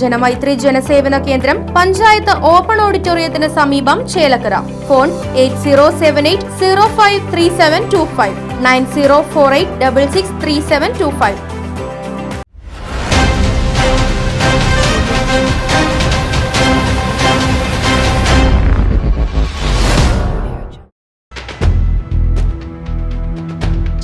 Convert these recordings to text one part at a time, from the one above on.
ജനമൈത്രി ജനസേവന കേന്ദ്രം പഞ്ചായത്ത് ഓപ്പൺ ഓഡിറ്റോറിയത്തിന് സമീപം Chelakkara. Phone eight zero seven eight zero five three seven two five. Nine zero four eight double six three seven two five.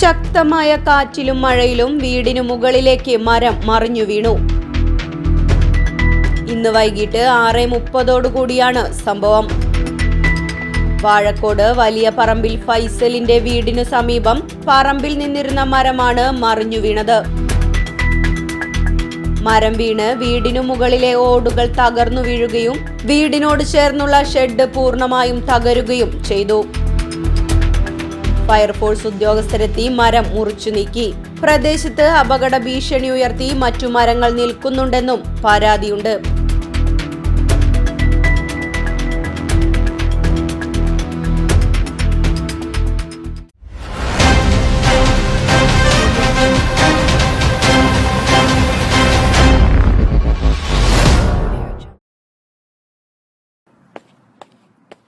ശക്തമായ കാറ്റിലും മഴയിലും വീടിനു മുകളിലേക്ക് മരം മറിഞ്ഞു വീണു ഇന്ന് വൈകിട്ട് ആറ് മുപ്പതോടുകൂടിയാണ് സംഭവം. വാഴക്കോട് വലിയ പറമ്പിൽ ഫൈസലിന്റെ വീടിനു സമീപം പറമ്പിൽ നിന്നിരുന്ന മരമാണ് മറിഞ്ഞു വീണത്. മരം വീണ് വീടിനു മുകളിലെ ഓടുകൾ തകർന്നു വീഴുകയും വീടിനോട് ചേർന്നുള്ള ഷെഡ് പൂർണമായും തകരുകയും ചെയ്തു. ഫയർഫോഴ്സ് ഉദ്യോഗസ്ഥരെത്തി മരം മുറിച്ചു നീക്കി. പ്രദേശത്ത് അപകട ഭീഷണി ഉയർത്തി മറ്റു മരങ്ങൾ നിൽക്കുന്നുണ്ടെന്നും പരാതിയുണ്ട്.